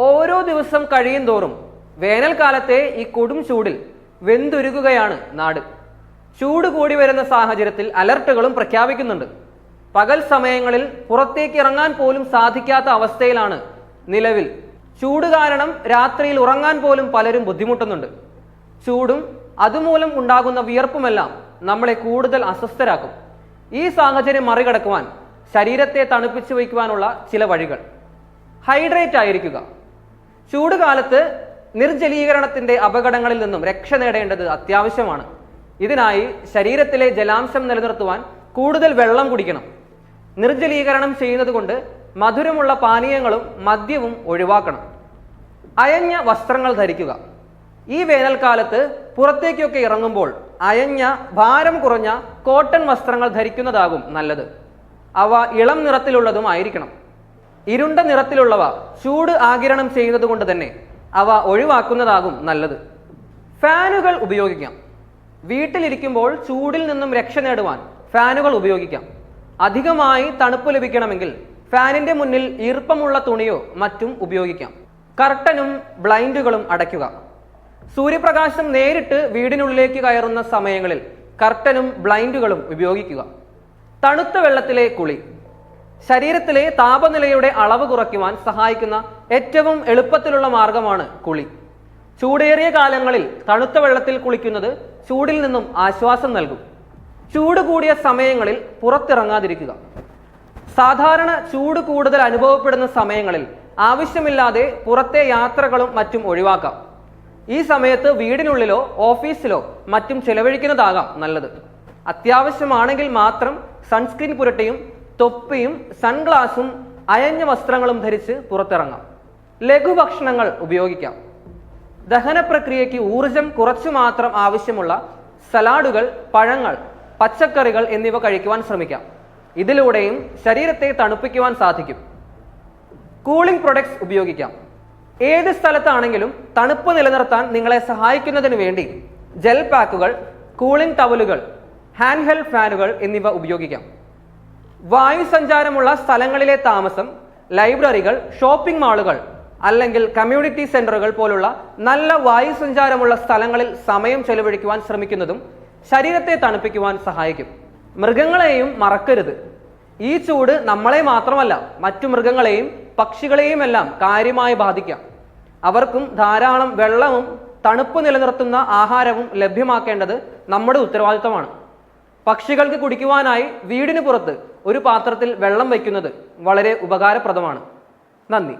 ഓരോ ദിവസം കഴിയും തോറും വേനൽക്കാലത്തെ ഈ കൊടും ചൂടിൽ വെന്തുരുകുകയാണ് നാട്. ചൂട് കൂടി വരുന്ന സാഹചര്യത്തിൽ അലർട്ടുകളും പ്രഖ്യാപിക്കുന്നുണ്ട്. പകൽ സമയങ്ങളിൽ പുറത്തേക്ക് ഇറങ്ങാൻ പോലും സാധിക്കാത്ത അവസ്ഥയിലാണ് നിലവിൽ. ചൂട് കാരണം രാത്രിയിൽ ഉറങ്ങാൻ പോലും പലരും ബുദ്ധിമുട്ടുന്നുണ്ട്. ചൂടും അതുമൂലം ഉണ്ടാകുന്ന വിയർപ്പുമെല്ലാം നമ്മളെ കൂടുതൽ അസ്വസ്ഥരാക്കും. ഈ സാഹചര്യം മറികടക്കുവാൻ ശരീരത്തെ തണുപ്പിച്ചു വയ്ക്കുവാനുള്ള ചില വഴികൾ. ഹൈഡ്രേറ്റ് ആയിരിക്കുക. ചൂട് കാലത്ത് നിർജലീകരണത്തിന്റെ അപകടങ്ങളിൽ നിന്നും രക്ഷ നേടേണ്ടത് അത്യാവശ്യമാണ്. ഇതിനായി ശരീരത്തിലെ ജലാംശം നിലനിർത്തുവാൻ കൂടുതൽ വെള്ളം കുടിക്കണം. നിർജലീകരണം ചെയ്യുന്നത് കൊണ്ട് മധുരമുള്ള പാനീയങ്ങളും മദ്യവും ഒഴിവാക്കണം. അയഞ്ഞ വസ്ത്രങ്ങൾ ധരിക്കുക. ഈ വേനൽക്കാലത്ത് പുറത്തേക്കൊക്കെ ഇറങ്ങുമ്പോൾ അയഞ്ഞ ഭാരം കുറഞ്ഞ കോട്ടൺ വസ്ത്രങ്ങൾ ധരിക്കുന്നതാകും നല്ലത്. അവ ഇളം നിറത്തിലുള്ളതും ആയിരിക്കണം ഇരുണ്ട നിറത്തിലുള്ളവ ചൂട് ആകിരണം ചെയ്യുന്നത് കൊണ്ട് തന്നെ അവ ഒഴിവാക്കുന്നതാകും നല്ലത്. ഫാനുകൾ ഉപയോഗിക്കാം. വീട്ടിലിരിക്കുമ്പോൾ ചൂടിൽ നിന്നും രക്ഷ നേടുവാൻ ഫാനുകൾ ഉപയോഗിക്കാം. അധികമായി തണുപ്പ് ലഭിക്കണമെങ്കിൽ ഫാനിന്റെ മുന്നിൽ ഈർപ്പമുള്ള തുണിയോ മറ്റും ഉപയോഗിക്കാം. കർട്ടനും ബ്ലൈൻഡുകളും അടയ്ക്കുക. സൂര്യപ്രകാശം നേരിട്ട് വീടിനുള്ളിലേക്ക് കയറുന്ന സമയങ്ങളിൽ കർട്ടനും ബ്ലൈൻഡുകളും ഉപയോഗിക്കുക. തണുത്ത വെള്ളത്തിലെ കുളി. ശരീരത്തിലെ താപനിലയുടെ അളവ് കുറയ്ക്കുവാൻ സഹായിക്കുന്ന ഏറ്റവും എളുപ്പത്തിലുള്ള മാർഗമാണ് കുളി. ചൂടേറിയ കാലങ്ങളിൽ തണുത്ത വെള്ളത്തിൽ കുളിക്കുന്നത് ചൂടിൽ നിന്നും ആശ്വാസം നൽകും. ചൂട് കൂടിയ സമയങ്ങളിൽ പുറത്തിറങ്ങാതിരിക്കുക. സാധാരണ ചൂട് കൂടുതൽ അനുഭവപ്പെടുന്ന സമയങ്ങളിൽ ആവശ്യമില്ലാതെ പുറത്തെ യാത്രകളും മറ്റും ഒഴിവാക്കാം. ഈ സമയത്ത് വീടിനുള്ളിലോ ഓഫീസിലോ മറ്റും ചെലവഴിക്കുന്നതാകാം നല്ലത്. അത്യാവശ്യമാണെങ്കിൽ മാത്രം സൺസ്ക്രീൻ പുരട്ടിയും തൊപ്പിയും സൺഗ്ലാസും അയഞ്ഞ വസ്ത്രങ്ങളും ധരിച്ച് പുറത്തിറങ്ങാം. ലഘുഭക്ഷണങ്ങൾ ഉപയോഗിക്കാം. ദഹന പ്രക്രിയയ്ക്ക് ഊർജം കുറച്ചു മാത്രം ആവശ്യമുള്ള സലാഡുകൾ പഴങ്ങൾ പച്ചക്കറികൾ എന്നിവ കഴിക്കുവാൻ ശ്രമിക്കാം. ഇതിലൂടെയും ശരീരത്തെ തണുപ്പിക്കുവാൻ സാധിക്കും. കൂളിംഗ് പ്രൊഡക്ട്സ് ഉപയോഗിക്കാം. ഏത് സ്ഥലത്താണെങ്കിലും തണുപ്പ് നിലനിർത്താൻ നിങ്ങളെ സഹായിക്കുന്നതിന് വേണ്ടി ജെൽ പാക്കുകൾ കൂളിംഗ് ടവലുകൾ ഹാൻഡ് ഹെൽഡ് ഫാനുകൾ എന്നിവ ഉപയോഗിക്കാം. വായു സഞ്ചാരമുള്ള സ്ഥലങ്ങളിലെ താമസം ലൈബ്രറികൾ ഷോപ്പിംഗ് മാളുകൾ അല്ലെങ്കിൽ കമ്മ്യൂണിറ്റി സെന്ററുകൾ പോലുള്ള നല്ല വായു സഞ്ചാരമുള്ള സ്ഥലങ്ങളിൽ സമയം ചെലവഴിക്കുവാൻ ശ്രമിക്കുന്നതും ശരീരത്തെ തണുപ്പിക്കുവാൻ സഹായിക്കും. മൃഗങ്ങളെയും മറക്കരുത്. ഈ ചൂട് നമ്മളെ മാത്രമല്ല മറ്റു മൃഗങ്ങളെയും പക്ഷികളെയും എല്ലാം കാര്യമായി ബാധിക്കാം. അവർക്കും ധാരാളം വെള്ളവും തണുപ്പ് നിലനിർത്തുന്ന ആഹാരവും ലഭ്യമാക്കേണ്ടത് നമ്മുടെ ഉത്തരവാദിത്തമാണ്. പക്ഷികൾക്ക് കുടിക്കുവാനായി വീടിന് പുറത്ത് ഒരു പാത്രത്തിൽ വെള്ളം വയ്ക്കുന്നത് വളരെ ഉപകാരപ്രദമാണ്. നന്ദി.